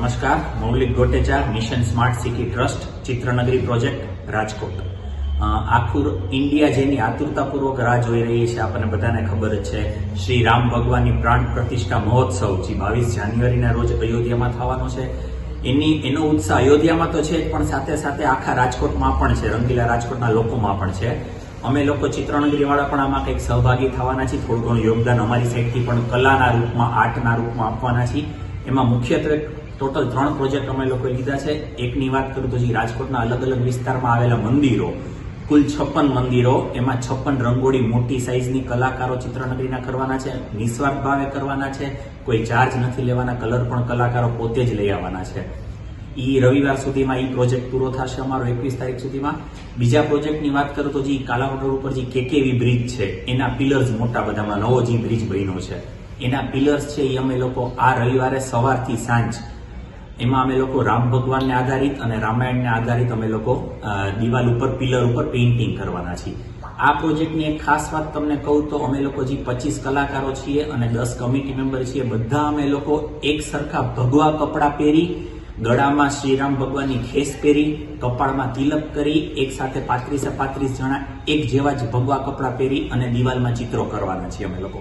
નમસ્કાર. Maulik Gotecha mission smart city trust, Chitranagari project, Rajkot. આખું India જેની આતુરતાપૂર્વક રાહ જોઈ રહી છે, આપણને બધાને ખબર જ છે. શ્રી રામ ભગવાનની પ્રાણ પ્રતિષ્ઠા મહોત્સવ, જે બાવીસ જાન્યુઆરીના રોજ અયોધ્યામાં થવાનો છે. એની, એનો ઉત્સાહ અયોધ્યામાં તો છે પણ સાથે સાથે આખા રાજકોટમાં પણ છે, રંગીલા રાજકોટના લોકોમાં પણ છે. અમે લોકો ચિત્રનગરીવાળા પણ આમાં કંઈક સહભાગી થવાના છીએ, થોડું ઘણું યોગદાન અમારી સાઈડથી પણ કલાના રૂપમાં, આર્ટના રૂપમાં આપવાના છીએ. એમાં મુખ્યત્વે ટોટલ ત્રણ પ્રોજેક્ટ અમે લોકોએ લીધા છે. એકની વાત કરું તો જે રાજકોટના અલગ અલગ વિસ્તારમાં આવેલા મંદિરો. કુલ છપ્પન મંદિરો. એમાં છપ્પન રંગોળી મોટી સાઇઝની કલાકારો ચિત્રનગરીના કરવાના છે. નિસ્વાર્થ ભાવે કરવાના છે. કોઈ ચાર્જ નથી લેવાના. કલર પણ કલાકારો પોતે જ લઈ આવવાના છે. એ રવિવાર સુધીમાં એ પ્રોજેક્ટ પૂરો થશે અમારો એકવીસ તારીખ સુધીમાં. બીજા પ્રોજેક્ટની વાત કરું તો જે કાલાવડર ઉપર જે કેકેવી બ્રિજ છે, એના પિલર્સ મોટા બધામાં નવો જે બ્રિજ બન્યો છે. એના પિલર્સ છે એ અમે લોકો આ રવિવારે સવારથી સાંજ એમાં અમે લોકો રામ ભગવાનને આધારિત અને રામાયણને આધારિત અમે લોકો દિવાલ ઉપર, પિલર ઉપર પેઇન્ટિંગ કરવાના છીએ. આ પ્રોજેક્ટની એક ખાસ વાત તમને કહું તો અમે લોકો જે પચીસ કલાકારો છીએ અને દસ કમિટી મેમ્બર છીએ, બધા અમે લોકો એક સરખા ભગવા કપડાં પહેરી, ગળામાં શ્રીરામ ભગવાનની ખેસ પહેરી, કપાળમાં તિલક કરી, એક સાથે પાંત્રીસે પાંત્રીસ જણા એક જેવા જ ભગવા કપડાં પહેરી અને દિવાલમાં ચિત્રો કરવાના છીએ અમે લોકો.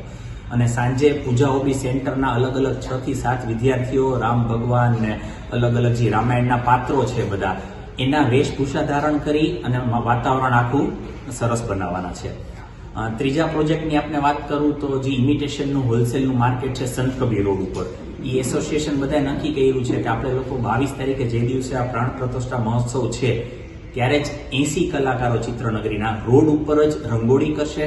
અને સાંજે પૂજા હોબી સેન્ટરના અલગ અલગ છ થી સાત વિદ્યાર્થીઓ, રામ ભગવાન ને અલગ અલગ જે રામાયણના પાત્રો છે બધા, એના વેશભૂષા ધારણ કરી અને વાતાવરણ આખું સરસ બનાવવાના છે. ત્રીજા પ્રોજેક્ટની આપણે વાત કરું તો જે ઇમિટેશનનું હોલસેલનું માર્કેટ છે સંત કબીર રોડ ઉપર. એ એસોસિએશન બધાએ નક્કી કર્યું છે કે આપણે લોકો બાવીસ તારીખે જે દિવસે આ પ્રાણ પ્રતિષ્ઠા મહોત્સવ છે, ત્યારે જ એસી કલાકારો ચિત્રનગરીના રોડ ઉપર જ રંગોળી કરશે.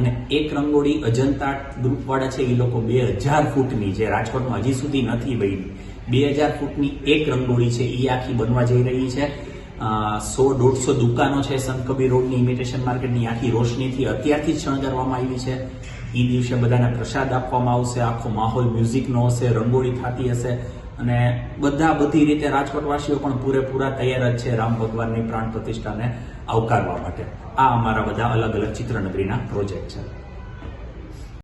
અને એક રંગોળી અજંતા ગ્રુપવાળા છે, એ લોકો બે હજાર ફૂટની જે રાજકોટમાં હજી સુધી નથી બની બે હજાર ફૂટની એક રંગોળી છે એ આખી બનવા જઈ રહી છે. સો દોઢસો દુકાનો છે સંત રોડની ઇમિટેશન માર્કેટની આખી રોશનીથી અત્યારથી જ શણગારવામાં આવી છે. એ દિવસે બધાને પ્રસાદ આપવામાં આવશે, આખો માહોલ મ્યુઝિકનો હશે, રંગોળી થતી હશે. અને બધા બધી રીતે રાજકોટવાસીઓ પણ પૂરેપૂરા તૈયાર જ છે રામ ભગવાનની પ્રાણ પ્રતિષ્ઠાને આવકારવા માટે. આ અમારા બધા અલગ અલગ ચિત્રનગરીના પ્રોજેક્ટ છે.